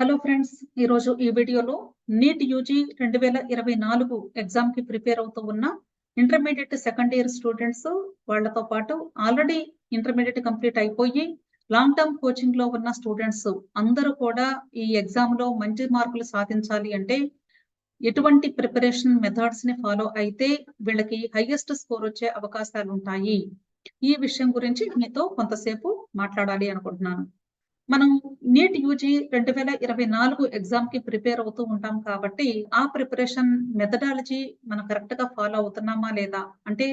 Hello friends ఈ రోజు ఈ వీడియోలో నీట్ యూజీ రెండు వేల ఇరవై నాలుగు ఎగ్జామ్కి ప్రిపేర్ అవుతూ ఉన్న ఇంటర్మీడియట్ సెకండ్ ఇయర్ స్టూడెంట్స్ వాళ్ళతో పాటు ఆల్రెడీ ఇంటర్మీడియట్ కంప్లీట్ అయిపోయి లాంగ్ టర్మ్ కోచింగ్లో ఉన్న స్టూడెంట్స్ అందరూ కూడా ఈ ఎగ్జామ్లో మంచి మార్కులు సాధించాలి అంటే ఎటువంటి ప్రిపరేషన్ మెథడ్స్ని ఫాలో అయితే వీళ్ళకి హైయెస్ట్ స్కోర్ వచ్చే అవకాశాలు ఉంటాయి. ఈ విషయం గురించి మీతో కొంతసేపు మాట్లాడాలి అనుకుంటున్నాను. మనం నీట్ యూజీ రెండు వేల ఇరవై నాలుగు ఎగ్జామ్కి ప్రిపేర్ అవుతూ ఉంటాం కాబట్టి ఆ ప్రిపరేషన్ మెథడాలజీ మనం కరెక్ట్గా ఫాలో అవుతున్నామా లేదా? అంటే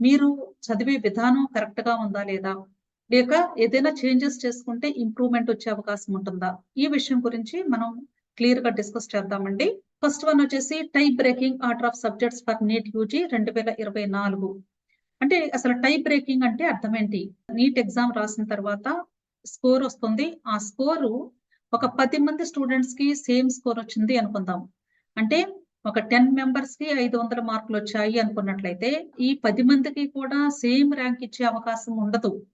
మీరు చదివే విధానం కరెక్ట్గా ఉందా లేదా? లేక ఏదైనా చేంజెస్ చేసుకుంటే ఇంప్రూవ్మెంట్ వచ్చే అవకాశం ఉంటుందా? ఈ విషయం గురించి మనం క్లియర్గా డిస్కస్ చేద్దామండి. ఫస్ట్ వన్ వచ్చేసి type breaking order of subjects for NEET UG రెండు వేల ఇరవై నాలుగు. అంటే అసలు టైప్ బ్రేకింగ్ అంటే అర్థం ఏంటి? నీట్ ఎగ్జామ్ రాసిన తర్వాత స్కోర్ వస్తుంది. ఆ స్కోరు ఒక పది మంది స్టూడెంట్స్కి సేమ్ స్కోర్ వచ్చింది అనుకుందాం. అంటే ఒక టెన్ మెంబర్స్కి ఐదు వందల మార్కులు వచ్చాయి అనుకున్నట్లయితే ఈ పది మందికి కూడా సేమ్ ర్యాంక్ ఇచ్చే అవకాశం ఉండదు.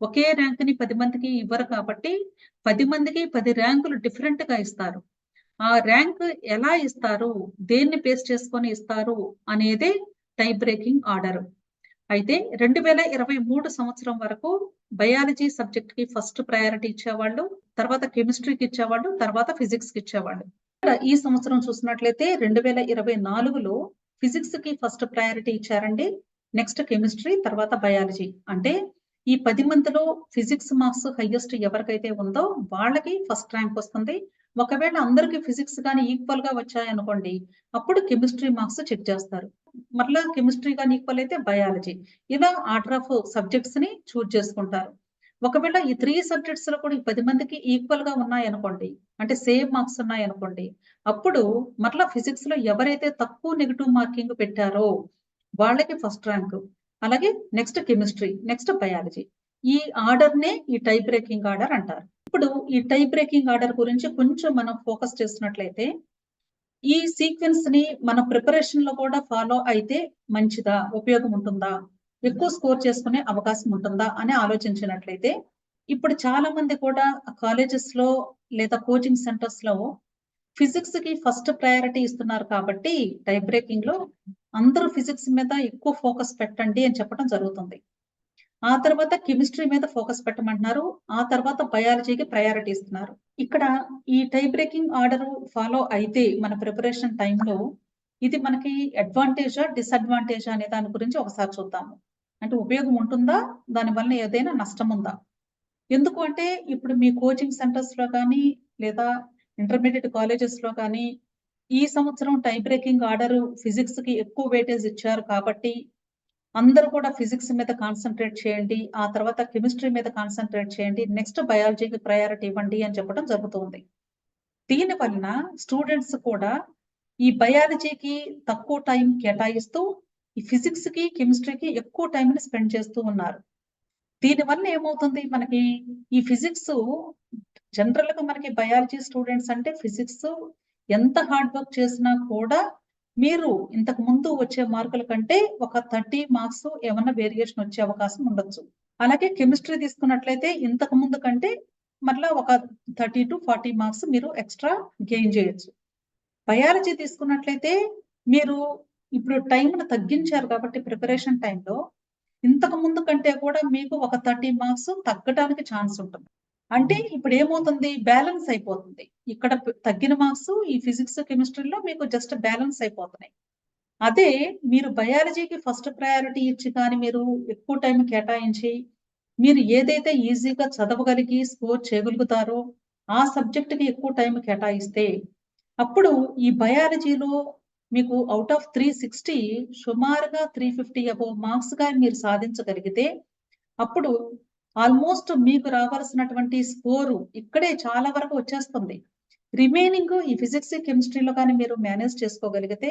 ఒకే ర్యాంక్ని పది మందికి ఇవ్వరు కాబట్టి పది మందికి పది ర్యాంకులు డిఫరెంట్గా ఇస్తారు. ఆ ర్యాంక్ ఎలా ఇస్తారు? దేన్ని బేస్ చేసుకొని ఇస్తారు? అనేదే టై బ్రేకింగ్ ఆర్డర్ అయితే రెండు వేల ఇరవై మూడు సంవత్సరం వరకు బయాలజీ సబ్జెక్ట్కి ఫస్ట్ ప్రయారిటీ ఇచ్చేవాళ్ళు తర్వాత కెమిస్ట్రీకి ఇచ్చేవాళ్ళు తర్వాత ఫిజిక్స్కి ఇచ్చేవాళ్ళు ఈ సంవత్సరం చూసినట్లయితే రెండు వేల ఇరవై నాలుగులో ఫిజిక్స్కి ఫస్ట్ ప్రయారిటీ ఇచ్చారండి నెక్స్ట్ కెమిస్ట్రీ తర్వాత బయాలజీ. అంటే ఈ పది మందిలో ఫిజిక్స్ మార్క్స్ హైయెస్ట్ ఎవరికైతే ఉందో వాళ్ళకి ఫస్ట్ ర్యాంక్ వస్తుంది. ఒకవేళ అందరికి ఫిజిక్స్ కానీ ఈక్వల్గా వచ్చాయనుకోండి అప్పుడు కెమిస్ట్రీ మార్క్స్ చెక్ చేస్తారు. మరలా కెమిస్ట్రీ కానీ ఈక్వల్ అయితే బయాలజీ ఇలా ఆర్డర్ ఆఫ్ సబ్జెక్ట్స్ని చూజ్ చేసుకుంటారు. ఒకవేళ ఈ త్రీ సబ్జెక్ట్స్లో కూడా ఈ పది మందికి ఈక్వల్గా ఉన్నాయనుకోండి అంటే సేమ్ మార్క్స్ ఉన్నాయనుకోండి అప్పుడు మరలా ఫిజిక్స్లో ఎవరైతే తక్కువ నెగిటివ్ మార్కింగ్ పెట్టారో వాళ్ళకి ఫస్ట్ ర్యాంక్ అలాగే నెక్స్ట్ కెమిస్ట్రీ నెక్స్ట్ బయాలజీ ఈ ఆర్డర్ నే ఈ టైప్ బ్రేకింగ్ ఆర్డర్ అంటారు. ఇప్పుడు ఈ టైప్ బ్రేకింగ్ ఆర్డర్ గురించి కొంచెం మనం ఫోకస్ చేసినట్లయితే ఈ సీక్వెన్స్ని మన ప్రిపరేషన్లో కూడా ఫాలో అయితే మంచిదా? ఉపయోగం ఉంటుందా? ఎక్కువ స్కోర్ చేసుకునే అవకాశం ఉంటుందా? అని ఆలోచించినట్లయితే ఇప్పుడు చాలా మంది కూడా కాలేజెస్లో లేదా కోచింగ్ సెంటర్స్లో ఫిజిక్స్కి ఫస్ట్ ప్రయారిటీ ఇస్తున్నారు కాబట్టి టై బ్రేకింగ్లో అందరూ ఫిజిక్స్ మీద ఎక్కువ ఫోకస్ పెట్టండి అని చెప్పడం జరుగుతుంది. ఆ తర్వాత కెమిస్ట్రీ మీద ఫోకస్ పెట్టమంటున్నారు. ఆ తర్వాత బయాలజీకి ప్రయారిటీ ఇస్తున్నారు. ఇక్కడ ఈ టై బ్రేకింగ్ ఆర్డర్ ఫాలో అయితే మన ప్రిపరేషన్ టైంలో ఇది మనకి అడ్వాంటేజా డిసడ్వాంటేజా అనే దాని గురించి ఒకసారి చూద్దాము. అంటే ఉపయోగం ఉంటుందా? దానివల్ల ఏదైనా నష్టం ఉందా? ఎందుకు అంటే ఇప్పుడు మీ కోచింగ్ సెంటర్స్లో కానీ లేదా ఇంటర్మీడియట్ కాలేజెస్లో కానీ ఈ సంవత్సరం టై బ్రేకింగ్ ఆర్డర్ ఫిజిక్స్కి ఎక్కువ వెయిటేజ్ ఇచ్చారు కాబట్టి అందరూ కూడా ఫిజిక్స్ మీద కాన్సన్ట్రేట్ చేయండి ఆ తర్వాత కెమిస్ట్రీ మీద కాన్సన్ట్రేట్ చేయండి నెక్స్ట్ బయాలజీకి ప్రయారిటీ ఇవ్వండి అని చెప్పడం జరుగుతుంది. దీని వలన స్టూడెంట్స్ కూడా ఈ బయాలజీకి తక్కువ టైం కేటాయిస్తూ ఈ ఫిజిక్స్కి కెమిస్ట్రీకి ఎక్కువ టైంని స్పెండ్ చేస్తూ ఉన్నారు. దీని వల్ల ఏమవుతుంది మనకి? ఈ ఫిజిక్స్ జనరల్గా మనకి బయాలజీ స్టూడెంట్స్ అంటే ఫిజిక్స్ ఎంత హార్డ్ వర్క్ చేసినా కూడా మీరు ఇంతకు ముందు వచ్చే మార్కుల కంటే ఒక థర్టీ మార్క్స్ ఏమన్నా వేరియేషన్ వచ్చే అవకాశం ఉండొచ్చు. అలాగే కెమిస్ట్రీ తీసుకున్నట్లయితే ఇంతకు ముందు కంటే మళ్ళీ ఒక థర్టీ టు ఫార్టీ మార్క్స్ మీరు ఎక్స్ట్రా గెయిన్ చేయొచ్చు. బయాలజీ తీసుకున్నట్లయితే మీరు ఇప్పుడు టైంను తగ్గించారు కాబట్టి ప్రిపరేషన్ టైంలో ఇంతకు ముందు కంటే కూడా మీకు ఒక థర్టీ మార్క్స్ తగ్గడానికి ఛాన్స్ ఉంటుంది. అంటే ఇప్పుడు ఏమవుతుంది? బ్యాలెన్స్ అయిపోతుంది. ఇక్కడ తగ్గిన మార్క్స్ ఈ ఫిజిక్స్ కెమిస్ట్రీలో మీకు జస్ట్ బ్యాలెన్స్ అయిపోతున్నాయి. అదే మీరు బయాలజీకి ఫస్ట్ ప్రయారిటీ ఇచ్చి కానీ మీరు ఎక్కువ టైం కేటాయించి మీరు ఏదైతే ఈజీగా చదవగలిగి స్కోర్ చేయగలుగుతారో ఆ సబ్జెక్టుకి ఎక్కువ టైం కేటాయిస్తే అప్పుడు ఈ బయాలజీలో మీకు అవుట్ ఆఫ్ త్రీ సిక్స్టీ సుమారుగా త్రీ ఫిఫ్టీ అబౌవ్ మార్క్స్గా మీరు సాధించగలిగితే అప్పుడు ఆల్మోస్ట్ మీకు రావాల్సినటువంటి స్కోరు ఇక్కడే చాలా వరకు వచ్చేస్తుంది. రిమైనింగ్ ఈ ఫిజిక్స్ కెమిస్ట్రీలో కానీ మీరు మేనేజ్ చేసుకోగలిగితే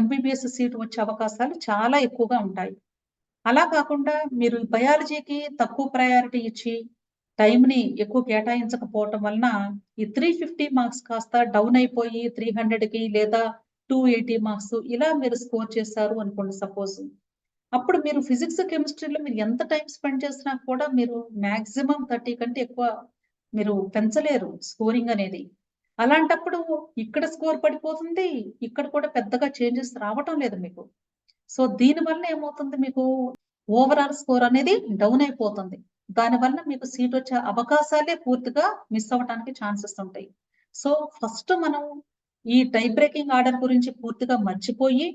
ఎంబీబీఎస్ సీట్ వచ్చే అవకాశాలు చాలా ఎక్కువగా ఉంటాయి. అలా కాకుండా మీరు బయాలజీకి తక్కువ ప్రయారిటీ ఇచ్చి టైంని ఎక్కువ కేటాయించకపోవటం వలన ఈ త్రీ ఫిఫ్టీ మార్క్స్ కాస్త డౌన్ అయిపోయి త్రీ హండ్రెడ్కి లేదా టూ ఎయిటీ మార్క్స్ ఇలా మీరు స్కోర్ చేశారు అనుకోండి సపోజ్. అప్పుడు మీరు ఫిజిక్స్ కెమిస్ట్రీలో మీరు ఎంత టైం స్పెండ్ చేసినా కూడా మీరు మాక్సిమం థర్టీ కంటే ఎక్కువ మీరు పెంచలేరు స్కోరింగ్ అనేది. అలాంటప్పుడు ఇక్కడ స్కోర్ పడిపోతుంది ఇక్కడ కూడా పెద్దగా చేంజెస్ రావటం లేదు మీకు. సో దీని వల్ల ఏమవుతుంది మీకు? ఓవరాల్ స్కోర్ అనేది డౌన్ అయిపోతుంది. దానివల్ల మీకు సీట్ వచ్చే అవకాశాలే పూర్తిగా మిస్ అవ్వడానికి ఛాన్సెస్ ఉంటాయి. సో ఫస్ట్ మనం ఈ టై బ్రేకింగ్ ఆర్డర్ గురించి పూర్తిగా మర్చిపోయి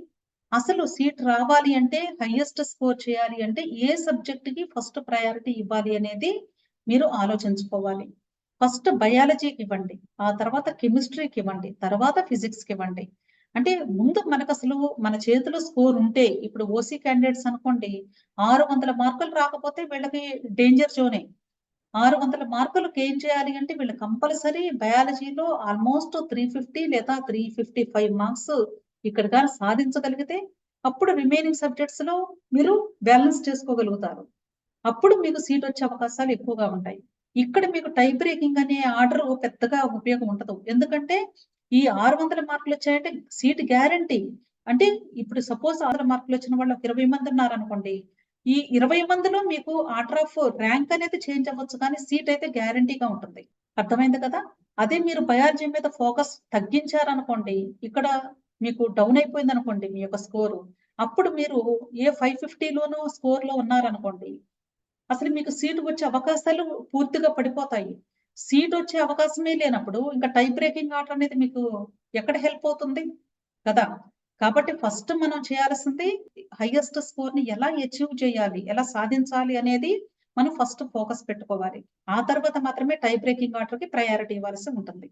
అసలు సీట్ రావాలి అంటే హైయెస్ట్ స్కోర్ చేయాలి అంటే ఏ సబ్జెక్ట్కి ఫస్ట్ ప్రయారిటీ ఇవ్వాలి అనేది మీరు ఆలోచించుకోవాలి. ఫస్ట్ బయాలజీకి ఇవ్వండి ఆ తర్వాత కెమిస్ట్రీకి ఇవ్వండి తర్వాత ఫిజిక్స్కి ఇవ్వండి. అంటే ముందు మనకు అసలు మన చేతిలో స్కోర్ ఉంటే ఇప్పుడు ఓసీ క్యాండిడేట్స్ అనుకోండి ఆరు వందల మార్కులు రాకపోతే వీళ్ళకి డేంజర్ జోనే ఆరు వందల మార్కులు ఏం చేయాలి అంటే వీళ్ళు కంపల్సరీ బయాలజీలో ఆల్మోస్ట్ త్రీ ఫిఫ్టీ లేదా త్రీ ఫిఫ్టీ ఫైవ్ మార్క్స్ ఇక్కడ కానీ సాధించగలిగితే అప్పుడు రిమైనింగ్ సబ్జెక్ట్స్లో మీరు బ్యాలెన్స్ చేసుకోగలుగుతారు. అప్పుడు మీకు సీట్ వచ్చే అవకాశాలు ఎక్కువగా ఉంటాయి. ఇక్కడ మీకు టై బ్రేకింగ్ అనే ఆర్డర్ పెద్దగా ఉపయోగం ఉండదు. ఎందుకంటే ఈ ఆరు వందల మార్కులు వచ్చాయంటే సీట్ గ్యారంటీ అంటే ఇప్పుడు సపోజ్ ఆరు మార్కులు వచ్చిన వాళ్ళు ఒక ఇరవై మంది ఉన్నారు అనుకోండి. ఈ ఇరవై మందిలో మీకు ఆర్డర్ ఆఫ్ ర్యాంక్ అనేది చేంజ్ అవ్వచ్చు కానీ సీట్ అయితే గ్యారంటీగా ఉంటుంది. అర్థమైంది కదా? అదే మీరు బయాలజీ మీద ఫోకస్ తగ్గించారనుకోండి ఇక్కడ మీకు డౌన్ అయిపోయింది అనుకోండి మీ యొక్క స్కోరు అప్పుడు మీరు ఏ ఫైవ్ ఫిఫ్టీలోనూ స్కోర్లో ఉన్నారనుకోండి అసలు మీకు సీట్ వచ్చే అవకాశాలు పూర్తిగా పడిపోతాయి. సీట్ వచ్చే అవకాశమే లేనప్పుడు ఇంకా టై బ్రేకింగ్ ఆట అనేది మీకు ఎక్కడ హెల్ప్ అవుతుంది? కదా? కాబట్టి ఫస్ట్ మనం చేయాల్సింది హైయెస్ట్ స్కోర్ని ఎలా అచీవ్ చేయాలి ఎలా సాధించాలి అనేది మనం ఫస్ట్ ఫోకస్ పెట్టుకోవాలి. ఆ తర్వాత మాత్రమే టై బ్రేకింగ్ ఆటర్కి కి ప్రయారిటీ ఇవ్వాల్సి ఉంటుంది.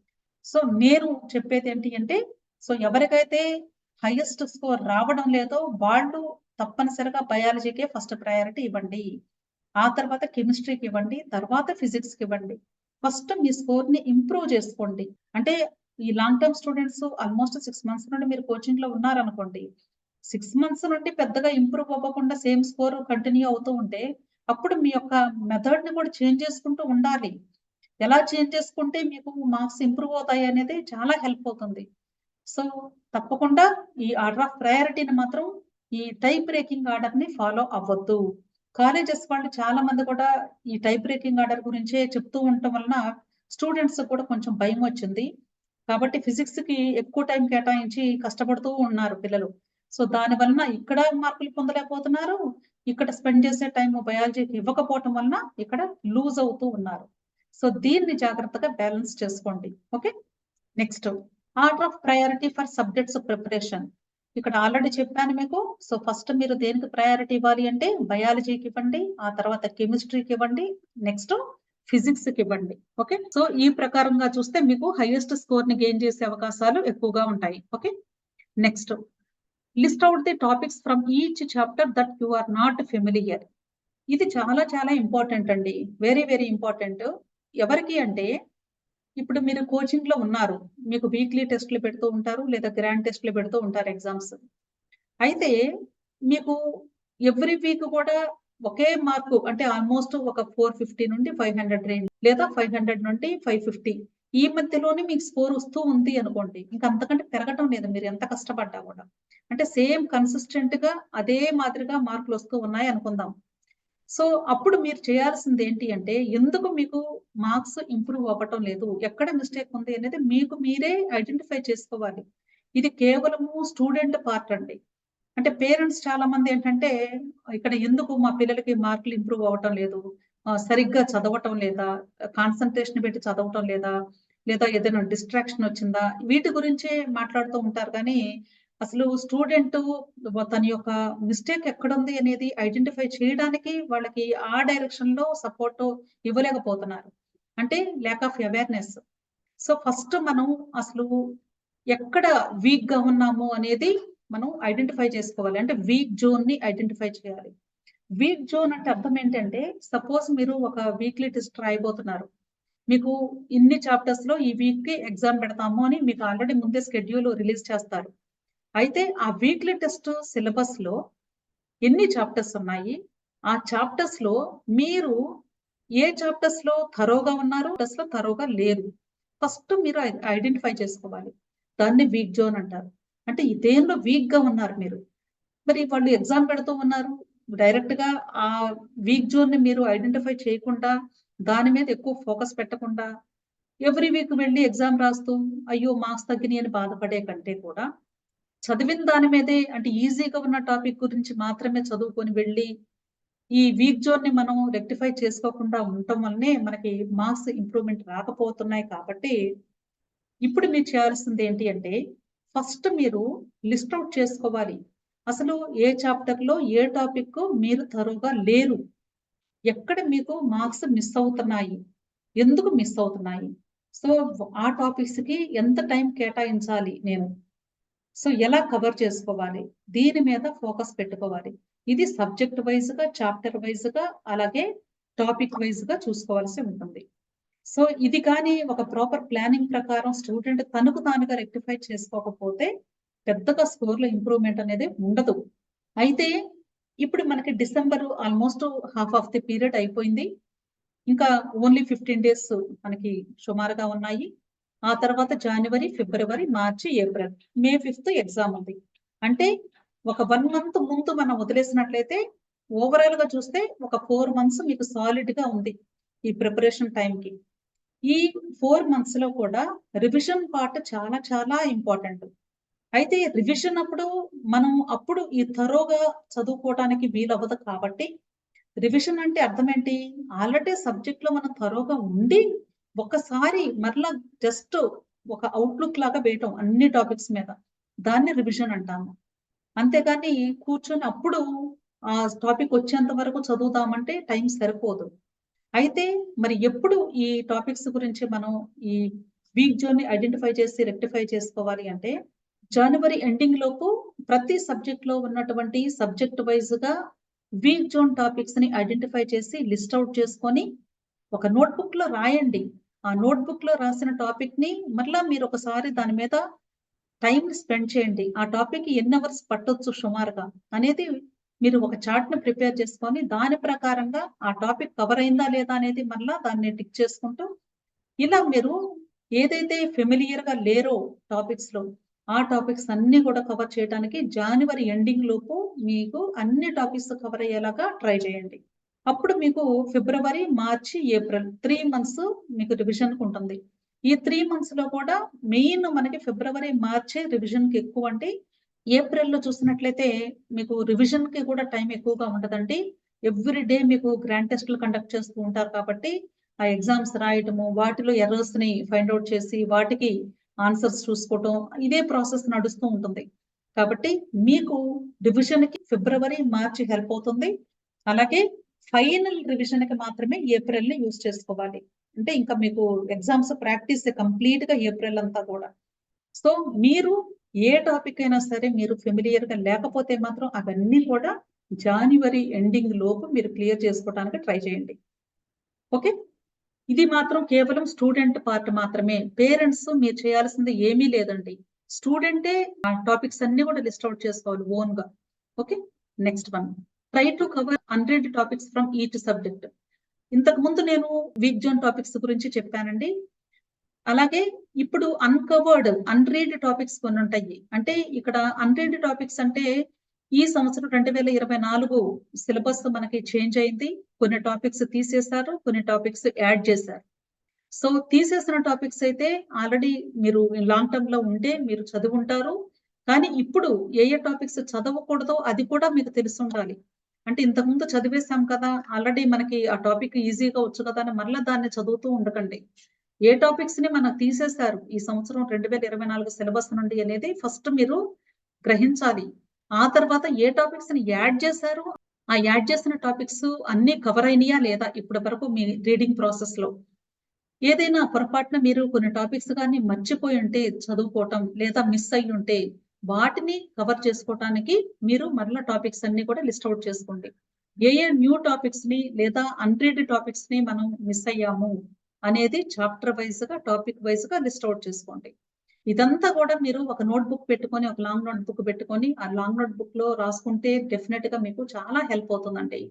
సో నేను చెప్పేది ఏంటి అంటే సో ఎవరికైతే హైయెస్ట్ స్కోర్ రావడం లేదో వాళ్ళు తప్పనిసరిగా బయాలజీకే ఫస్ట్ ప్రయారిటీ ఇవ్వండి. ఆ తర్వాత కెమిస్ట్రీకి ఇవ్వండి తర్వాత ఫిజిక్స్కి ఇవ్వండి. ఫస్ట్ మీ స్కోర్ని ఇంప్రూవ్ చేసుకోండి. అంటే ఈ long term students almost six months నుండి మీరు కోచింగ్లో ఉన్నారనుకోండి సిక్స్ మంత్స్ నుండి పెద్దగా ఇంప్రూవ్ అవ్వకుండా సేమ్ స్కోర్ కంటిన్యూ అవుతూ ఉంటే అప్పుడు మీ యొక్క మెథడ్ని కూడా చేంజ్ చేసుకుంటూ ఉండాలి. ఎలా చేంజ్ చేసుకుంటే మీకు మార్క్స్ ఇంప్రూవ్ అవుతాయి అనేది చాలా హెల్ప్ అవుతుంది. సో తప్పకుండా ఈ ఆర్డర్ ఆఫ్ ప్రయారిటీని మాత్రం ఈ టై బ్రేకింగ్ ఆర్డర్ని ఫాలో అవ్వద్దు. కాలేజెస్ వాళ్ళు చాలా మంది కూడా ఈ టై బ్రేకింగ్ ఆర్డర్ గురించే చెప్తూ ఉండటం వలన స్టూడెంట్స్ కూడా కొంచెం భయం వచ్చింది. కాబట్టి ఫిజిక్స్కి ఎక్కువ టైం కేటాయించి కష్టపడుతూ ఉన్నారు పిల్లలు. సో దాని వలన ఇక్కడ మార్కులు పొందలేకపోతున్నారు. ఇక్కడ స్పెండ్ చేసే టైం బయాలజీకి ఇవ్వకపోవటం వలన ఇక్కడ లూజ్ అవుతూ ఉన్నారు. సో దీన్ని జాగ్రత్తగా బ్యాలెన్స్ చేసుకోండి. Okay next order of priority for subjects preparation ఇక్కడ ఆల్రెడీ చెప్పాను మీకు. సో ఫస్ట్ మీరు దేనికి ప్రయారిటీ ఇవ్వాలి అంటే బయాలజీకి ఇవ్వండి ఆ తర్వాత కెమిస్ట్రీకి ఇవ్వండి నెక్స్ట్ ఫిజిక్స్కి ఇవ్వండి. ఓకే సో ఈ ప్రకారంగా చూస్తే మీకు హైయెస్ట్ స్కోర్ని గెయిన్ చేసే అవకాశాలు ఎక్కువగా ఉంటాయి. Okay next list out the topics from each chapter that you are not familiar ఇది చాలా చాలా ఇంపార్టెంట్ అండి. వెరీ వెరీ ఇంపార్టెంట్ ఎవరికి అంటే ఇప్పుడు మీరు కోచింగ్లో ఉన్నారు. మీకు వీక్లీ టెస్ట్లు పెడుతూ ఉంటారు లేదా గ్రాండ్ టెస్ట్లు పెడుతూ ఉంటారు ఎగ్జామ్స్ అయితే మీకు ఎవ్రీ వీక్ కూడా ఒకే మార్కు అంటే ఆల్మోస్ట్ ఒక ఫోర్ ఫిఫ్టీ నుండి ఫైవ్ హండ్రెడ్ రేంజ్ లేదా ఫైవ్ హండ్రెడ్ నుండి ఫైవ్ ఫిఫ్టీ ఈ మధ్యలోనే మీకు స్కోర్ వస్తూ ఉంది అనుకోండి. ఇంకా అంతకంటే పెరగటం లేదు మీరు ఎంత కష్టపడ్డా కూడా. అంటే సేమ్ కన్సిస్టెంట్గా అదే మాదిరిగా మార్కులు వస్తూ ఉన్నాయి అనుకుందాం. సో అప్పుడు మీరు చేయాల్సింది ఏంటి అంటే ఎందుకు మీకు మార్క్స్ ఇంప్రూవ్ అవ్వటం లేదు? ఎక్కడ మిస్టేక్ ఉంది అనేది మీకు మీరే ఐడెంటిఫై చేసుకోవాలి. ఇది కేవలము స్టూడెంట్ పార్ట్ అండి. అంటే పేరెంట్స్ చాలా మంది ఏంటంటే ఇక్కడ ఎందుకు మా పిల్లలకి మార్కులు ఇంప్రూవ్ అవ్వటం లేదు? సరిగ్గా చదవటం లేదా? కాన్సన్ట్రేషన్ పెట్టి చదవటం లేదా? లేదా ఏదైనా డిస్ట్రాక్షన్ వచ్చిందా? వీటి గురించే మాట్లాడుతూ ఉంటారు. కానీ అసలు స్టూడెంట్ తన యొక్క మిస్టేక్ ఎక్కడుంది అనేది ఐడెంటిఫై చేయడానికి వాళ్ళకి ఆ డైరెక్షన్లో సపోర్ట్ ఇవ్వలేకపోతున్నారు. అంటే lack of awareness so first మనం అసలు ఎక్కడ వీక్గా ఉన్నాము అనేది మనం ఐడెంటిఫై చేసుకోవాలి. అంటే వీక్ జోన్ని ఐడెంటిఫై చేయాలి. వీక్ జోన్ అంటే అర్థం ఏంటంటే సపోజ్ మీరు ఒక వీక్లీ టెస్ట్ రాయబోతున్నారు. మీకు ఇన్ని చాప్టర్స్లో ఈ వీక్కి ఎగ్జామ్ పెడతాము అని మీకు ఆల్రెడీ ముందే స్కెడ్యూల్ రిలీజ్ చేస్తారు. అయితే ఆ వీక్లీ టెస్ట్ సిలబస్లో ఎన్ని చాప్టర్స్ ఉన్నాయి? ఆ చాప్టర్స్లో మీరు ఏ చాప్టర్స్లో థరోగా ఉన్నారు? టెస్ట్లో థరోగా లేదు. ఫస్ట్ మీరు ఐడెంటిఫై చేసుకోవాలి. దాన్ని వీక్ జోన్ అంటారు. అంటే ఇదేంలో వీక్గా ఉన్నారు మీరు. మరి వాళ్ళు ఎగ్జామ్ పెడుతూ ఉన్నారు. డైరెక్ట్గా ఆ వీక్ జోన్ని మీరు ఐడెంటిఫై చేయకుండా దాని మీద ఎక్కువ ఫోకస్ పెట్టకుండా ఎవ్రీ వీక్ వెళ్ళి ఎగ్జామ్ రాస్తూ అయ్యో మార్క్స్ తగ్గినాయి అని బాధపడే కంటే కూడా చదివిన దాని మీదే అంటే ఈజీగా ఉన్న టాపిక్ గురించి మాత్రమే చదువుకొని వెళ్ళి ఈ వీక్ జోన్ని మనం రెక్టిఫై చేసుకోకుండా ఉండటం వల్లనే మనకి మార్క్స్ ఇంప్రూవ్మెంట్ రాకపోతున్నాయి కాబట్టి ఇప్పుడు మీరు చేయాల్సింది ఏంటి అంటే ఫస్ట్ మీరు లిస్ట్ అవుట్ చేసుకోవాలి. అసలు ఏ చాప్టర్లో ఏ టాపిక్ మీరు తరువుగా లేరు. ఎక్కడ మీకు మార్క్స్ మిస్ అవుతున్నాయి. ఎందుకు మిస్ అవుతున్నాయి. సో ఆ టాపిక్స్కి ఎంత టైం కేటాయించాలి నేను. సో ఎలా కవర్ చేసుకోవాలి? దీని మీద ఫోకస్ పెట్టుకోవాలి. ఇది సబ్జెక్ట్ వైజ్గా చాప్టర్ వైజ్గా అలాగే టాపిక్ వైజ్గా చూసుకోవాల్సి ఉంటుంది. సో ఇది కానీ ఒక ప్రాపర్ ప్లానింగ్ ప్రకారం స్టూడెంట్ తనకు తానుగా రెక్టిఫై చేసుకోకపోతే పెద్దగా స్కోర్లో ఇంప్రూవ్మెంట్ అనేది ఉండదు. అయితే ఇప్పుడు మనకి December almost half of the period అయిపోయింది. ఇంకా ఓన్లీ ఫిఫ్టీన్ డేస్ మనకి సుమారుగా ఉన్నాయి. ఆ తర్వాత జనవరి ఫిబ్రవరి మార్చి ఏప్రిల్ మే ఫిఫ్త్ ఎగ్జామ్ ఉంది. అంటే ఒక వన్ మంత్ ముందు మనం వదిలేసినట్లయితే ఓవరాల్గా చూస్తే ఒక ఫోర్ మంత్స్ మీకు సాలిడ్గా ఉంది ఈ ప్రిపరేషన్ టైంకి ఈ ఫోర్ మంత్స్లో కూడా రివిజన్ పార్ట్ చాలా చాలా ఇంపార్టెంట్ అయితే రివిజన్ అప్పుడు మనం అప్పుడు ఈ తరోగా చదువుకోవడానికి వీలవ్వదు కాబట్టి రివిజన్ అంటే అర్థం ఏంటి? ఆల్రెడీ సబ్జెక్ట్లో మనం తరోగా ఉండి ఒకసారి మరలా జస్ట్ ఒక అవుట్లుక్ లాగా వేయటం అన్ని టాపిక్స్ మీద. దాన్ని రివిజన్ అంటాము. అంతేగాని కూర్చొని అప్పుడు ఆ టాపిక్ వచ్చేంత వరకు చదువుదామంటే టైం సరిపోదు. అయితే మరి ఎప్పుడు ఈ టాపిక్స్ గురించి మనం ఈ వీక్ జోన్ని ఐడెంటిఫై చేసి రెక్టిఫై చేసుకోవాలి అంటే జనవరి ఎండింగ్ లోపు ప్రతి సబ్జెక్ట్లో ఉన్నటువంటి సబ్జెక్ట్ వైజ్గా వీక్ జోన్ టాపిక్స్ని ఐడెంటిఫై చేసి లిస్ట్ అవుట్ చేసుకొని ఒక నోట్బుక్లో రాయండి. ఆ నోట్బుక్లో రాసిన టాపిక్ని మరలా మీరు ఒకసారి దాని మీద టైం స్పెండ్ చేయండి. ఆ టాపిక్ ఎన్ని అవర్స్ పట్టొచ్చు సుమారుగా అనేది మీరు ఒక చార్ట్ని ప్రిపేర్ చేసుకొని దాని ప్రకారంగా ఆ టాపిక్ కవర్ అయిందా లేదా అనేది మరలా దాన్ని టిక్ చేసుకుంటూ ఇలా మీరు ఏదైతే ఫెమిలియర్గా లేరో టాపిక్స్లో ఆ టాపిక్స్ అన్ని కూడా కవర్ చేయడానికి జనవరి ఎండింగ్ లోపు మీకు అన్ని టాపిక్స్ కవర్ అయ్యేలాగా ట్రై చేయండి. అప్పుడు మీకు ఫిబ్రవరి మార్చి ఏప్రిల్ త్రీ మంత్స్ మీకు రివిజన్ ఉంటుంది. ఈ త్రీ మంత్స్లో కూడా మెయిన్ మనకి ఫిబ్రవరి మార్చి రివిజన్కి ఎక్కువ అంటే ఏప్రిల్లో చూసినట్లయితే మీకు రివిజన్కి కూడా టైం ఎక్కువగా ఉండదండి. ఎవ్రీ డే మీకు గ్రాండ్ టెస్ట్లు కండక్ట్ చేస్తూ ఉంటారు కాబట్టి ఆ ఎగ్జామ్స్ రాయటము వాటిలో ఎర్రర్స్ని ఫైండ్ అవుట్ చేసి వాటికి ఆన్సర్స్ చూసుకోవటం ఇదే ప్రాసెస్ నడుస్తూ ఉంటుంది. కాబట్టి మీకు డివిజన్కి ఫిబ్రవరి మార్చి హెల్ప్ అవుతుంది. అలాగే ఫైనల్ రివిజన్కి మాత్రమే ఏప్రిల్ని యూజ్ చేసుకోవాలి. అంటే ఇంకా మీకు ఎగ్జామ్స్ ప్రాక్టీస్ కంప్లీట్గా ఏప్రిల్ అంతా కూడా. సో మీరు ఏ టాపిక్ అయినా సరే మీరు ఫెమిలియర్గా లేకపోతే మాత్రం అవన్నీ కూడా జనవరి ఎండింగ్ లోపు మీరు క్లియర్ చేసుకోవడానికి ట్రై చేయండి. ఓకే? ఇది మాత్రం కేవలం స్టూడెంట్ పార్ట్ మాత్రమే. పేరెంట్స్ మీరు చేయాల్సింది ఏమీ లేదండి. స్టూడెంటే ఆ టాపిక్స్ అన్ని కూడా లిస్ట్ అవుట్ చేసుకోవాలి ఓన్గా. Okay? Next one try to cover hundred topics from each subject ఇంతకు ముందు నేను వీక్ జోన్ టాపిక్స్ గురించి చెప్పానండి. అలాగే ఇప్పుడు అన్కవర్డ్ అన్రీడ్ టాపిక్స్ కొన్ని ఉంటాయి. అంటే ఇక్కడ అన్రీడ్ టాపిక్స్ అంటే ఈ సంవత్సరం రెండు వేల ఇరవై నాలుగు సిలబస్ మనకి చేంజ్ అయింది. కొన్ని టాపిక్స్ తీసేశారు కొన్ని టాపిక్స్ యాడ్ చేశారు. సో తీసేసిన టాపిక్స్ అయితే ఆల్రెడీ మీరు లాంగ్ టర్మ్లో ఉంటే మీరు చదివి ఉంటారు కానీ ఇప్పుడు ఏ ఏ టాపిక్స్ చదవకూడదో అది కూడా మీకు తెలిసి ఉండాలి. అంటే ఇంతకుముందు చదివేశాం కదా ఆల్రెడీ మనకి ఆ టాపిక్ ఈజీగా వచ్చు కదా అని మరలా దాన్ని చదువుతూ ఉండకండి. ఏ టాపిక్స్ని మనం తీసేశారు ఈ సంవత్సరం రెండు వేల ఇరవై నాలుగు సిలబస్ నుండి అనేది ఫస్ట్ మీరు గ్రహించాలి. ఆ తర్వాత ఏ టాపిక్స్ని యాడ్ చేశారు? ఆ యాడ్ చేసిన టాపిక్స్ అన్ని కవర్ అయినాయా లేదా ఇప్పటి వరకు మీ రీడింగ్ ప్రాసెస్లో? ఏదైనా పొరపాటున మీరు కొన్ని టాపిక్స్ కానీ మర్చిపోయి ఉంటే చదువుకోవటం లేదా మిస్ అయ్యి ఉంటే వాటిని కవర్ చేసుకోవటానికి మీరు మరలా టాపిక్స్ అన్ని కూడా లిస్ట్ అవుట్ చేసుకోండి. ఏ ఏ న్యూ టాపిక్స్ని లేదా అన్రీడ్ టాపిక్స్ని మనం మిస్ అయ్యాము అనేది చాప్టర్ వైజ్గా టాపిక్ వైజ్గా లిస్ట్ అవుట్ చేసుకోండి. ఇదంతా కూడా మీరు ఒక నోట్ బుక్ పెట్టుకొని ఒక లాంగ్ నోట్ బుక్ పెట్టుకొని ఆ లాంగ్ నోట్ బుక్లో రాసుకుంటే డెఫినెట్గా మీకు చాలా హెల్ప్ అవుతుందండి.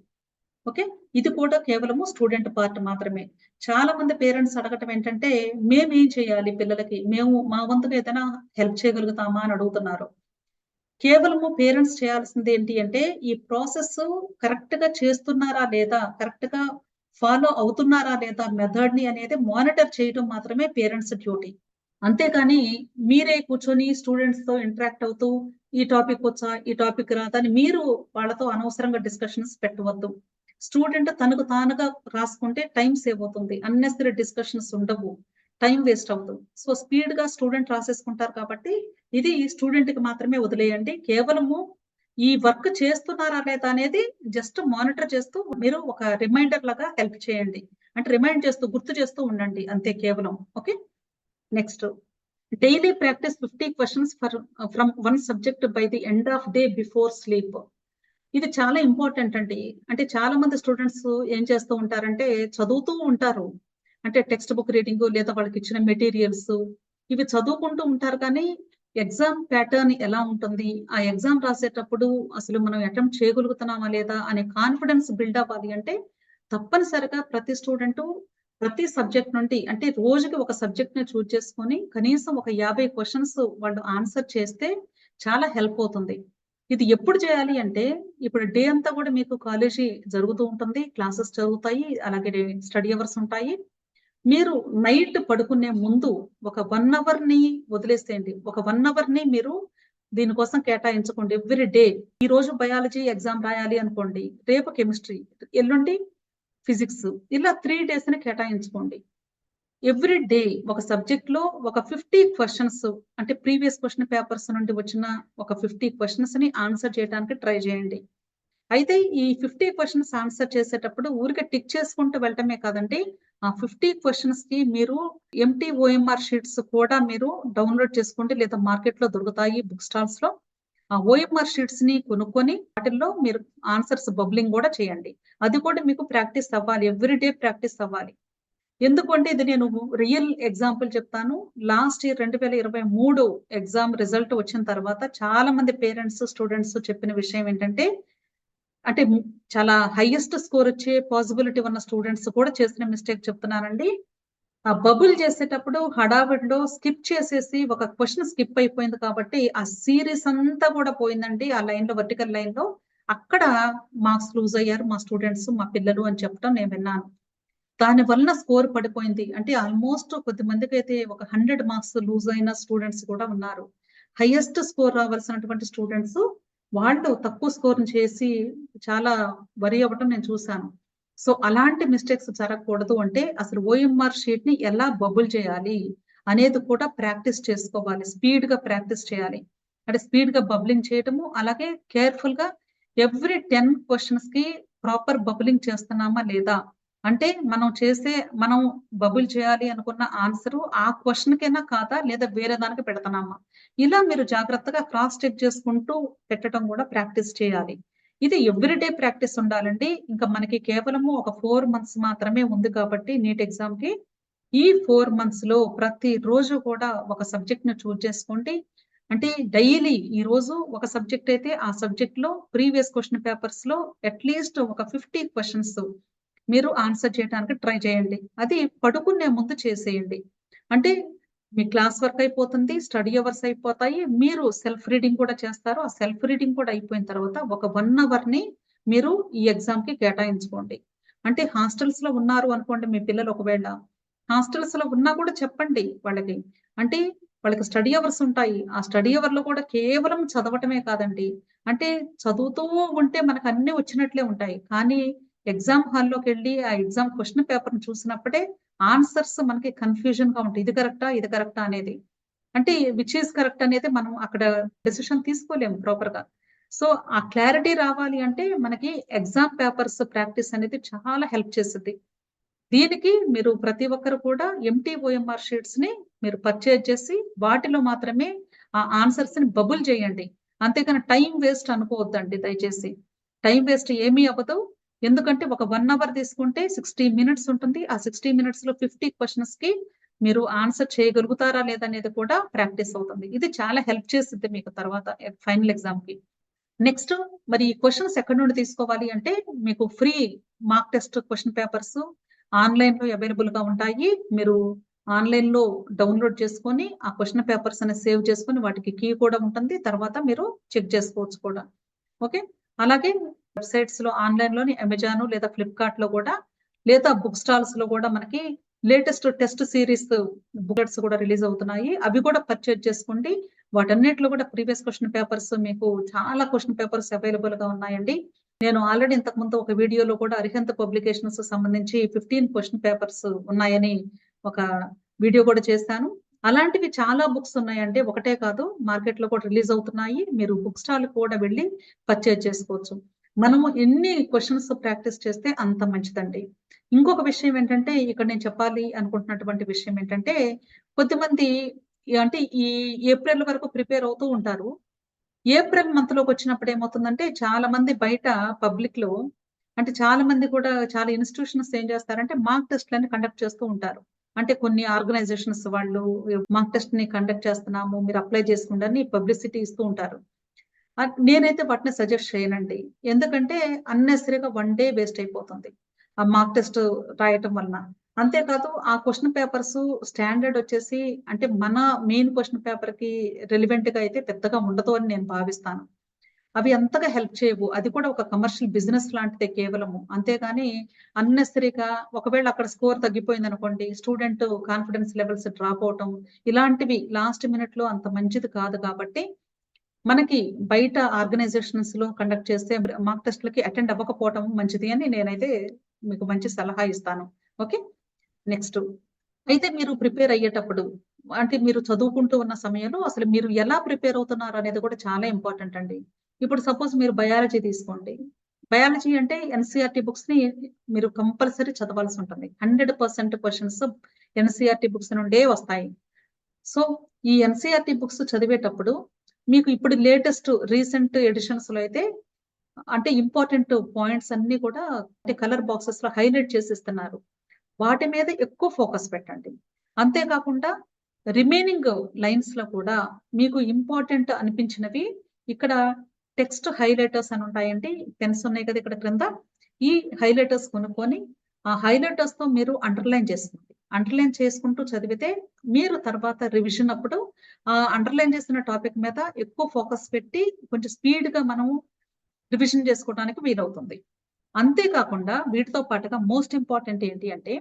ఓకే? ఇది కూడా కేవలము స్టూడెంట్ పార్ట్ మాత్రమే. చాలా మంది పేరెంట్స్ అడగటం ఏంటంటే మేము ఏం చేయాలి పిల్లలకి? మేము మా వంతుగా ఏదైనా హెల్ప్ చేయగలుగుతామా? అని అడుగుతున్నారు. కేవలము పేరెంట్స్ చేయాల్సింది ఏంటి అంటే ఈ ప్రాసెస్ కరెక్ట్గా చేస్తున్నారా లేదా కరెక్ట్గా ఫాలో అవుతున్నారా లేదా మెథడ్ని అనేది మానిటర్ చేయడం మాత్రమే పేరెంట్స్ డ్యూటీ. అంతేకాని మీరే కూర్చొని స్టూడెంట్స్తో ఇంటరాక్ట్ అవుతూ ఈ టాపిక్ వచ్చా? ఈ టాపిక్ రాదా? అని మీరు వాళ్ళతో అనవసరంగా డిస్కషన్స్ పెట్టవద్దు. స్టూడెంట్ తనకు తానుగా రాసుకుంటే టైం సేవ్ అవుతుంది. అన్నెసరీ డిస్కషన్స్ ఉండవు. టైం వేస్ట్ అవ్వదు. సో స్పీడ్గా స్టూడెంట్ రాసేసుకుంటారు కాబట్టి ఇది స్టూడెంట్కి మాత్రమే వదిలేయండి. కేవలము ఈ వర్క్ చేస్తున్నారా లేదా అనేది జస్ట్ మానిటర్ చేస్తూ మీరు ఒక రిమైండర్ లాగా హెల్ప్ చేయండి. అంటే రిమైండ్ చేస్తూ గుర్తు చేస్తూ ఉండండి అంతే కేవలం. Okay? Next. Daily practice fifty questions for from one subject by the end of day before sleep. ఇది చాలా ఇంపార్టెంట్ అండి. అంటే చాలా మంది స్టూడెంట్స్ ఏం చేస్తూ ఉంటారంటే చదువుతూ ఉంటారు. అంటే టెక్స్ట్ బుక్ రీడింగ్ లేదా వాళ్ళకి ఇచ్చిన మెటీరియల్స్ ఇవి చదువుకుంటూ ఉంటారు కానీ ఎగ్జామ్ ప్యాటర్న్ ఎలా ఉంటుంది? ఆ ఎగ్జామ్ రాసేటప్పుడు అసలు మనం అటెంప్ట్ చేయగలుగుతున్నామా లేదా అనే కాన్ఫిడెన్స్ బిల్డ్ అవ్వాలి అంటే తప్పనిసరిగా ప్రతి స్టూడెంట్ ప్రతి సబ్జెక్ట్ నుండి అంటే రోజుకి ఒక సబ్జెక్ట్ని చూజ్ చేసుకొని కనీసం ఒక యాభై క్వశ్చన్స్ వాళ్ళు ఆన్సర్ చేస్తే చాలా హెల్ప్ అవుతుంది. ఇది ఎప్పుడు చేయాలి అంటే ఇప్పుడు డే అంతా కూడా మీకు కాలేజీ జరుగుతూ ఉంటుంది క్లాసెస్ జరుగుతాయి అలాగే స్టడీ అవర్స్ ఉంటాయి. మీరు నైట్ పడుకునే ముందు ఒక వన్ అవర్ని వదిలేసేయండి ఒక వన్ అవర్ని మీరు దీనికోసం కేటాయించుకోండి ఎవ్రీ డే. ఈ రోజు బయాలజీ ఎగ్జామ్ రాయాలి అనుకోండి రేపు కెమిస్ట్రీ ఎల్లుండి ఫిజిక్స్ ఇలా త్రీ డేస్ని కేటాయించుకోండి. ఎవ్రీ డే ఒక సబ్జెక్ట్లో ఒక ఫిఫ్టీ క్వశ్చన్స్ అంటే ప్రీవియస్ క్వశ్చన్ పేపర్స్ నుండి వచ్చిన ఒక ఫిఫ్టీ క్వశ్చన్స్ని ఆన్సర్ చేయడానికి ట్రై చేయండి. అయితే ఈ ఫిఫ్టీ క్వశ్చన్స్ ఆన్సర్ చేసేటప్పుడు ఊరికే టిక్ చేసుకుంటూ వెళ్ళటమే కాదండి ఆ ఫిఫ్టీ క్వశ్చన్స్కి మీరు ఎంటీ ఓఎంఆర్ షీట్స్ కూడా మీరు డౌన్లోడ్ చేసుకోండి లేదా మార్కెట్లో దొరుకుతాయి బుక్ స్టాల్స్లో. ఆ ఓఎంఆర్ షీట్స్ని కొనుక్కొని వాటిల్లో మీరు ఆన్సర్స్ బబ్లింగ్ కూడా చేయండి. అది కూడా మీకు ప్రాక్టీస్ అవ్వాలి ఎవ్రీ డే ప్రాక్టీస్ అవ్వాలి. ఎందుకంటే ఇది నేను రియల్ ఎగ్జాంపుల్ చెప్తాను. లాస్ట్ ఇయర్ రెండు వేల ఇరవై మూడు ఎగ్జామ్ రిజల్ట్ వచ్చిన తర్వాత చాలా మంది పేరెంట్స్ స్టూడెంట్స్ చెప్పిన విషయం ఏంటంటే అంటే చాలా హైయెస్ట్ స్కోర్ వచ్చే పాసిబిలిటీ ఉన్న స్టూడెంట్స్ కూడా చేసిన మిస్టేక్ చెప్తున్నానండి ఆ బబుల్ చేసేటప్పుడు హడావిడిలో స్కిప్ చేసేసి ఒక క్వశ్చన్ స్కిప్ అయిపోయింది కాబట్టి ఆ సిరీస్ అంతా కూడా పోయిందండి. ఆ లైన్లో వర్టికల్ లైన్లో అక్కడ మార్క్స్ లూజ్ అయ్యారు మా స్టూడెంట్స్ మా పిల్లలు అని చెప్పడం నేను విన్నాను. దాని వలన స్కోర్ పడిపోయింది. అంటే ఆల్మోస్ట్ కొద్ది మందికి అయితే ఒక హండ్రెడ్ మార్క్స్ లూజ్ అయిన స్టూడెంట్స్ కూడా ఉన్నారు. హైయెస్ట్ స్కోర్ రావాల్సినటువంటి స్టూడెంట్స్ వాళ్ళు తక్కువ స్కోర్ చేసి చాలా వరి అవ్వటం నేను చూశాను. సో అలాంటి మిస్టేక్స్ జరగకూడదు అంటే అసలు ఓఎంఆర్ షీట్ని ఎలా బబుల్ చేయాలి అనేది కూడా ప్రాక్టీస్ చేసుకోవాలి. స్పీడ్గా ప్రాక్టీస్ చేయాలి. అంటే స్పీడ్గా బబ్లింగ్ చేయటము అలాగే కేర్ఫుల్గా ఎవ్రీ టెన్ క్వశ్చన్స్కి ప్రాపర్ బబులింగ్ చేస్తున్నామా లేదా అంటే మనం చేసే మనం బబుల్ చేయాలి అనుకున్న ఆన్సర్ ఆ క్వశ్చన్ కైనా కాదా లేదా వేరే దానికి పెడతామా ఇలా మీరు జాగ్రత్తగా క్రాస్ చెక్ చేసుకుంటూ పెట్టడం కూడా ప్రాక్టీస్ చేయాలి. ఇది ఎవ్రీడే ప్రాక్టీస్ ఉండాలండి. ఇంకా మనకి కేవలము ఒక ఫోర్ మంత్స్ మాత్రమే ఉంది కాబట్టి నీట్ ఎగ్జామ్కి ఈ ఫోర్ మంత్స్లో ప్రతి రోజు కూడా ఒక సబ్జెక్ట్ను చూజ్ చేసుకోండి. అంటే డైలీ ఈ రోజు ఒక సబ్జెక్ట్ అయితే ఆ సబ్జెక్ట్లో ప్రీవియస్ క్వశ్చన్ పేపర్స్లో అట్లీస్ట్ ఒక ఫిఫ్టీ క్వశ్చన్స్ మీరు ఆన్సర్ చేయడానికి ట్రై చేయండి. అది పడుకునే ముందు చేసేయండి. అంటే మీ క్లాస్ వర్క్ అయిపోతుంది స్టడీ అవర్స్ అయిపోతాయి మీరు సెల్ఫ్ రీడింగ్ కూడా చేస్తారు. ఆ సెల్ఫ్ రీడింగ్ కూడా అయిపోయిన తర్వాత ఒక వన్ అవర్ని మీరు ఈ ఎగ్జామ్కి కేటాయించుకోండి. అంటే హాస్టల్స్లో ఉన్నారు అనుకోండి మీ పిల్లలు ఒకవేళ. హాస్టల్స్లో ఉన్నా కూడా చెప్పండి వాళ్ళకి. అంటే వాళ్ళకి స్టడీ అవర్స్ ఉంటాయి. ఆ స్టడీ అవర్లో కూడా కేవలం చదవటమే కాదండి. అంటే చదువుతూ ఉంటే మనకు అన్ని వచ్చినట్లే ఉంటాయి. కానీ ఎగ్జామ్ హాల్లోకి వెళ్ళి ఆ ఎగ్జామ్ క్వశ్చన్ పేపర్ చూసినప్పుడే ఆన్సర్స్ మనకి కన్ఫ్యూజన్గా ఉంటాయి. ఇది కరెక్టా? ఇది కరెక్టా? అనేది. అంటే విచ్ ఈస్ కరెక్ట్ అనేది మనం అక్కడ డెసిషన్ తీసుకోలేము ప్రాపర్గా సో ఆ క్లారిటీ రావాలి అంటే మనకి ఎగ్జామ్ పేపర్స్ ప్రాక్టీస్ అనేది చాలా హెల్ప్ చేస్తుంది దీనికి మీరు ప్రతి ఒక్కరు కూడా ఎంటీ ఓఎంఆర్ షీట్స్ని మీరు పర్చేజ్ చేసి వాటిలో మాత్రమే ఆ ఆన్సర్స్ని బబుల్ చేయండి. అంతేకాని టైం వేస్ట్ అనుకోవద్దండి దయచేసి. టైం వేస్ట్ ఏమీ అవ్వదు. ఎందుకంటే ఒక వన్ అవర్ తీసుకుంటే సిక్స్టీ మినిట్స్ ఉంటుంది. ఆ సిక్స్టీ మినిట్స్లో ఫిఫ్టీ క్వశ్చన్స్కి మీరు ఆన్సర్ చేయగలుగుతారా లేదనేది కూడా ప్రాక్టీస్ అవుతుంది. ఇది చాలా హెల్ప్ చేస్తుంది మీకు తర్వాత ఫైనల్ ఎగ్జామ్కి. నెక్స్ట్ మరి ఈ క్వశ్చన్స్ ఎక్కడి నుండి తీసుకోవాలి అంటే మీకు free mark test question papers ఆన్లైన్లో అవైలబుల్గా ఉంటాయి. మీరు ఆన్లైన్లో డౌన్లోడ్ చేసుకొని ఆ క్వశ్చన్ పేపర్స్ అనేది సేవ్ చేసుకొని వాటికి కీ కూడా ఉంటుంది. తర్వాత మీరు చెక్ చేసుకోవచ్చు కూడా. ఓకే అలాగే వెబ్సైట్స్లో ఆన్లైన్లోని అమెజాన్ లేదా ఫ్లిప్కార్ట్లో కూడా లేదా బుక్ స్టాల్స్లో కూడా మనకి లేటెస్ట్ టెస్ట్ సిరీస్ బుక్లెట్స్ కూడా రిలీజ్ అవుతున్నాయి. అవి కూడా పర్చేజ్ చేసుకోండి వాటన్నిటిలో కూడా ప్రీవియస్ క్వశ్చన్ పేపర్స్ మీకు చాలా క్వశ్చన్ పేపర్స్ అవైలబుల్గా ఉన్నాయండి. నేను ఆల్రెడీ ఇంతకు ముందు ఒక వీడియోలో కూడా అరిహంత పబ్లికేషన్స్ సంబంధించి ఫిఫ్టీన్ క్వశ్చన్ పేపర్స్ ఉన్నాయని ఒక వీడియో కూడా చేశాను. అలాంటివి చాలా బుక్స్ ఉన్నాయండి. ఒకటే కాదు మార్కెట్లో కూడా రిలీజ్ అవుతున్నాయి. మీరు బుక్ స్టాల్ కూడా వెళ్ళి పర్చేజ్ చేసుకోవచ్చు. మనము ఎన్ని క్వశ్చన్స్ ప్రాక్టీస్ చేస్తే అంత మంచిదండి. ఇంకొక విషయం ఏంటంటే ఇక్కడ నేను చెప్పాలి అనుకుంటున్నటువంటి విషయం ఏంటంటే కొద్దిమంది అంటే ఈ ఏప్రిల్ వరకు ప్రిపేర్ అవుతూ ఉంటారు. ఏప్రిల్ మంత్లోకి వచ్చినప్పుడు ఏమవుతుందంటే చాలా మంది బయట పబ్లిక్లో అంటే చాలా మంది కూడా చాలా ఇన్స్టిట్యూషన్స్ ఏం చేస్తారంటే మార్క్ టెస్ట్లని కండక్ట్ చేస్తూ ఉంటారు. అంటే కొన్ని ఆర్గనైజేషన్స్ వాళ్ళు మార్క్ టెస్ట్ని కండక్ట్ చేస్తున్నాము మీరు అప్లై చేసుకోండి పబ్లిసిటీ ఇస్తూ ఉంటారు. నేనైతే వాటిని సజెస్ట్ చేయనండి. ఎందుకంటే అన్నెసరిగా వన్ డే వేస్ట్ అయిపోతుంది. ఆ మార్క్ టెస్ట్ రాయటం వలన. అంతేకాదు ఆ క్వశ్చన్ పేపర్స్ స్టాండర్డ్ వచ్చేసి అంటే మన మెయిన్ క్వశ్చన్ పేపర్కి రెలివెంట్గా అయితే పెద్దగా ఉండదు అని నేను భావిస్తాను. అవి అంతగా హెల్ప్ చేయవు. అది కూడా ఒక కమర్షియల్ బిజినెస్ లాంటిదే కేవలము. అంతేగాని అన్నెసరిగా ఒకవేళ అక్కడ స్కోర్ తగ్గిపోయింది అనుకోండి స్టూడెంట్ కాన్ఫిడెన్స్ లెవెల్స్ డ్రాప్ అవటం ఇలాంటివి లాస్ట్ మినిట్లో అంత మంచిది కాదు కాబట్టి మనకి బయట ఆర్గనైజేషన్స్లో కండక్ట్ చేస్తే మాక్ టెస్ట్లకి అటెండ్ అవ్వకపోవటం మంచిది అని నేనైతే మీకు మంచి సలహా ఇస్తాను. ఓకే? నెక్స్ట్. అయితే మీరు ప్రిపేర్ అయ్యేటప్పుడు అంటే మీరు చదువుకుంటూ ఉన్న సమయంలో అసలు మీరు ఎలా ప్రిపేర్ అవుతున్నారు అనేది కూడా చాలా ఇంపార్టెంట్ అండి. ఇప్పుడు సపోజ్ మీరు బయాలజీ తీసుకోండి. బయాలజీ అంటే ఎన్సీఆర్టీ బుక్స్ని మీరు కంపల్సరీ చదవాల్సి ఉంటుంది. Hundred percent questions NCERT books నుండే వస్తాయి. సో ఈ ఎన్సీఆర్టీ బుక్స్ చదివేటప్పుడు మీకు ఇప్పుడు లేటెస్ట్ రీసెంట్ ఎడిషన్స్లో అయితే అంటే ఇంపార్టెంట్ పాయింట్స్ అన్ని కూడా అంటే కలర్ బాక్సెస్లో హైలైట్ చేసిస్తున్నారు. వాటి మీద ఎక్కువ ఫోకస్ పెట్టండి. అంతేకాకుండా రిమైనింగ్ లైన్స్లో కూడా మీకు ఇంపార్టెంట్ అనిపించినవి ఇక్కడ టెక్స్ట్ హైలైటర్స్ అని ఉంటాయండి. పెన్స్ ఉన్నాయి కదా ఇక్కడ క్రింద. ఈ హైలైటర్స్ కొనుక్కొని ఆ హైలైటర్స్తో మీరు అండర్లైన్ చేసుకోండి. అండర్లైన్ చేసుకుంటూ చదివితే మీరు తర్వాత రివిజన్ అప్పుడు ఆ అండర్లైన్ చేసిన టాపిక్ మీద ఎక్కువ ఫోకస్ పెట్టి కొంచెం స్పీడ్గా మనం రివిజన్ చేసుకోవడానికి వీలవుతుంది. అంతేకాకుండా వీటితో పాటుగా మోస్ట్ ఇంపార్టెంట్ ఏంటి అంటే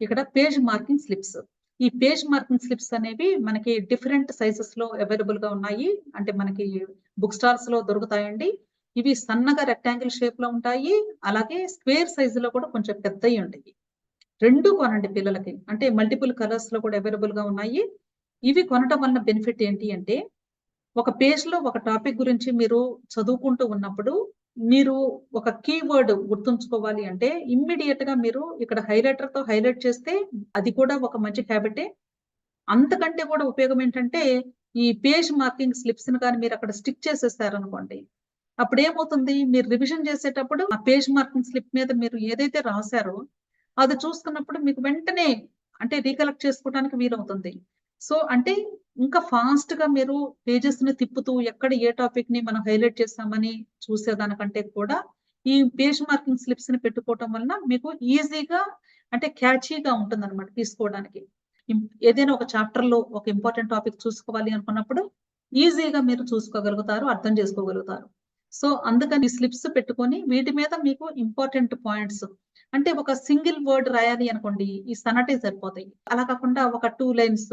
ఇక్కడ పేజ్ మార్కింగ్ స్లిప్స్ ఈ పేజ్ మార్కింగ్ స్లిప్స్ అనేవి మనకి డిఫరెంట్ సైజెస్లో అవైలబుల్గా ఉన్నాయి. అంటే మనకి బుక్ స్టాల్స్లో దొరుకుతాయండి. ఇవి సన్నగా రెక్టాంగిల్ షేప్లో ఉంటాయి. అలాగే స్క్వేర్ సైజు లో కూడా కొంచెం పెద్దవి ఉంటాయి. రెండు కొనండి పిల్లలకి. అంటే మల్టిపుల్ కలర్స్లో కూడా అవైలబుల్గా ఉన్నాయి. ఇవి కొనటం వల్ల బెనిఫిట్ ఏంటి అంటే ఒక పేజ్లో ఒక టాపిక్ గురించి మీరు చదువుకుంటూ ఉన్నప్పుడు మీరు ఒక కీవర్డ్ గుర్తుంచుకోవాలి అంటే ఇమ్మీడియట్గా మీరు ఇక్కడ హైలైటర్తో హైలైట్ చేస్తే అది కూడా ఒక మంచి హ్యాబిటే అంతకంటే కూడా ఉపయోగం ఏంటంటే ఈ పేజ్ మార్కింగ్ స్లిప్స్ని కానీ మీరు అక్కడ స్టిక్ చేసేస్తారు అనుకోండి అప్పుడు ఏమవుతుంది మీరు రివిజన్ చేసేటప్పుడు ఆ పేజ్ మార్కింగ్ స్లిప్ మీద మీరు ఏదైతే రాశారో అది చూసుకున్నప్పుడు మీకు వెంటనే అంటే రీకలెక్ట్ చేసుకోవడానికి వీలవుతుంది. సో అంటే ఇంకా ఫాస్ట్గా మీరు పేజెస్ని తిప్పుతూ ఎక్కడ ఏ టాపిక్ని మనం హైలైట్ చేస్తామని చూసేదానికంటే కూడా ఈ పేజ్ మార్కింగ్ స్లిప్స్ని పెట్టుకోవటం వలన మీకు ఈజీగా అంటే క్యాచీగా ఉంటుంది అనమాట తీసుకోవడానికి ఏదైనా ఒక చాప్టర్లో ఒక ఇంపార్టెంట్ టాపిక్ చూసుకోవాలి అనుకున్నప్పుడు ఈజీగా మీరు చూసుకోగలుగుతారు అర్థం చేసుకోగలుగుతారు. సో అందుకని స్లిప్స్ పెట్టుకొని వీటి మీద మీకు ఇంపార్టెంట్ పాయింట్స్ అంటే ఒక సింగిల్ వర్డ్ రాయాలి అనుకోండి ఈ సనటే సరిపోతాయి. అలా కాకుండా ఒక టూ లైన్స్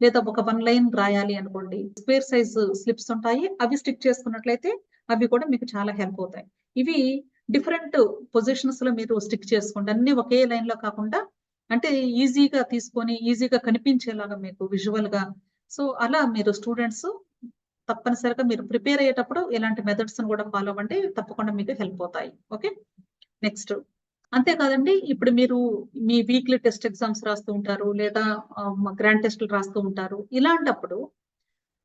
లేదా ఒక వన్ లైన్ రాయాలి అనుకోండి స్క్వేర్ సైజ్ స్లిప్స్ ఉంటాయి అవి స్టిక్ చేసుకున్నట్లయితే అవి కూడా మీకు చాలా హెల్ప్ అవుతాయి. ఇవి డిఫరెంట్ పొజిషన్స్లో మీరు స్టిక్ చేసుకోండి. అన్ని ఒకే లైన్లో కాకుండా అంటే ఈజీగా తీసుకొని ఈజీగా కనిపించేలాగా మీకు విజువల్గా. సో అలా మీరు స్టూడెంట్స్ తప్పనిసరిగా మీరు ప్రిపేర్ అయ్యేటప్పుడు ఇలాంటి మెథడ్స్ కూడా ఫాలో అవ్వండి తప్పకుండా మీకు హెల్ప్ అవుతాయి. ఓకే? నెక్స్ట్. అంతేకాదండి ఇప్పుడు మీరు మీ వీక్లీ టెస్ట్ ఎగ్జామ్స్ రాస్తూ ఉంటారు లేదా గ్రాండ్ టెస్ట్లు రాస్తూ ఉంటారు. ఇలాంటప్పుడు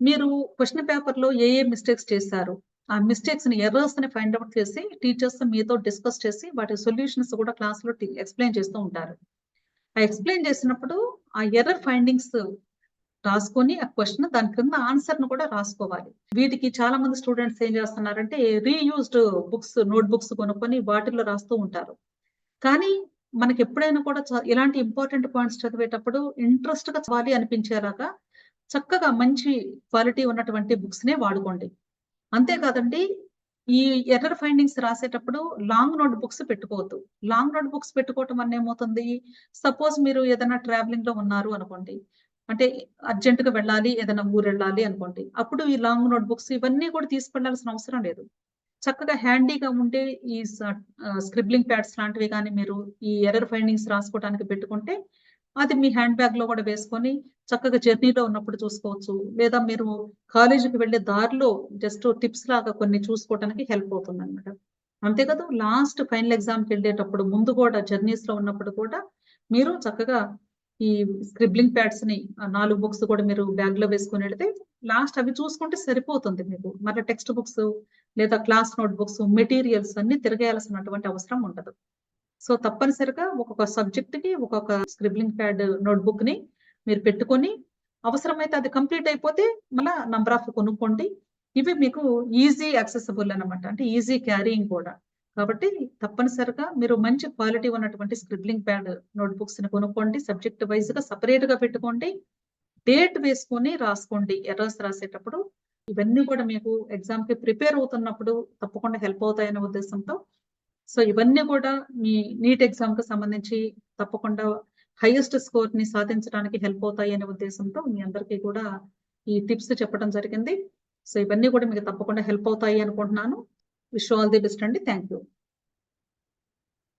మీరు క్వశ్చన్ పేపర్లో ఏ ఏ మిస్టేక్స్ చేశారు? ఆ మిస్టేక్స్ని ఎర్రర్స్ని ఫైండ్ అవుట్ చేసి టీచర్స్ మీతో డిస్కస్ చేసి వాటి సొల్యూషన్స్ కూడా క్లాస్లో ఎక్స్ప్లెయిన్ చేస్తూ ఉంటారు. ఆ ఎక్స్ప్లెయిన్ చేసినప్పుడు ఆ ఎర్రర్ ఫైండింగ్స్ రాసుకొని ఆ క్వశ్చన్ దాని కింద ఆన్సర్ను కూడా రాసుకోవాలి. వీటికి చాలా మంది స్టూడెంట్స్ ఏం చేస్తున్నారంటే రీయూజ్డ్ బుక్స్ నోట్ బుక్స్ కొనుక్కొని వాటిల్లో రాస్తూ ఉంటారు. కానీ మనకి ఎప్పుడైనా కూడా ఇలాంటి ఇంపార్టెంట్ పాయింట్స్ చదివేటప్పుడు ఇంట్రెస్ట్గా చదవాలి అనిపించేలాగా చక్కగా మంచి క్వాలిటీ ఉన్నటువంటి బుక్స్ నే వాడుకోండి. అంతేకాదండి ఈ ఎర్రర్ ఫైండింగ్స్ రాసేటప్పుడు లాంగ్ నోట్ బుక్స్ పెట్టుకోవద్దు. లాంగ్ నోట్ బుక్స్ పెట్టుకోవటం వల్ల ఏమవుతుంది? సపోజ్ మీరు ఏదైనా ట్రావెలింగ్లో ఉన్నారు అనుకోండి అంటే అర్జెంట్గా వెళ్ళాలి ఏదైనా ఊరు వెళ్ళాలి అనుకోండి అప్పుడు ఈ లాంగ్ నోట్ బుక్స్ ఇవన్నీ కూడా తీసుకెళ్ళాల్సిన అవసరం లేదు. చక్కగా హ్యాండీగా ఉండే ఈ స్క్రిబ్లింగ్ ప్యాడ్స్ లాంటివి కానీ మీరు ఈ ఎర్రర్ ఫైండింగ్స్ రాసుకోవడానికి పెట్టుకుంటే అది మీ హ్యాండ్ బ్యాగ్లో కూడా వేసుకొని చక్కగా జర్నీలో ఉన్నప్పుడు చూసుకోవచ్చు. లేదా మీరు కాలేజీకి వెళ్ళే దారిలో జస్ట్ టిప్స్ లాగా కొన్ని చూసుకోవడానికి హెల్ప్ అవుతుంది అనమాట అంతే కదా లాస్ట్ ఫైనల్ ఎగ్జామ్కి వెళ్ళేటప్పుడు ముందు కూడా జర్నీస్లో ఉన్నప్పుడు కూడా మీరు చక్కగా ఈ స్క్రిబ్లింగ్ ప్యాడ్స్ని నాలుగు బుక్స్ కూడా మీరు బ్యాగ్లో వేసుకుని వెళ్తే లాస్ట్ అవి చూసుకుంటే సరిపోతుంది మీకు. మళ్ళీ టెక్స్ట్ బుక్స్ లేదా క్లాస్ నోట్ బుక్స్ మెటీరియల్స్ అన్ని తిరగేయాల్సినటువంటి అవసరం ఉండదు. సో తప్పనిసరిగా ఒక్కొక్క సబ్జెక్ట్కి ఒక్కొక్క స్క్రిబ్లింగ్ ప్యాడ్ నోట్బుక్ని మీరు పెట్టుకొని అవసరమైతే అది కంప్లీట్ అయిపోతే మళ్ళా నంబర్ ఆఫ్ కొనుక్కోండి. ఇవి మీకు ఈజీ యాక్సెసిబుల్ అనమాట అంటే ఈజీ క్యారీయింగ్ కూడా. కాబట్టి తప్పనిసరిగా మీరు మంచి క్వాలిటీ ఉన్నటువంటి స్క్రిబ్లింగ్ ప్యాడ్ నోట్బుక్స్ని కొనుక్కోండి. సబ్జెక్ట్ వైజ్గా సపరేట్గా పెట్టుకోండి. డేట్ వేసుకొని రాసుకోండి. ఎర్రర్స్ రాసేటప్పుడు ఇవన్నీ కూడా మీకు ఎగ్జామ్కి ప్రిపేర్ అవుతున్నప్పుడు తప్పకుండా హెల్ప్ అవుతాయనే ఉద్దేశంతో. సో ఇవన్నీ కూడా మీ నీట్ ఎగ్జామ్కి సంబంధించి తప్పకుండా హైయెస్ట్ స్కోర్ని సాధించడానికి హెల్ప్ అవుతాయి అనే ఉద్దేశంతో మీ అందరికీ కూడా ఈ టిప్స్ చెప్పడం జరిగింది. సో ఇవన్నీ కూడా మీకు తప్పకుండా హెల్ప్ అవుతాయి అనుకుంటున్నాను. విష్ ఆల్ ది బెస్ట్ అండి. Thank you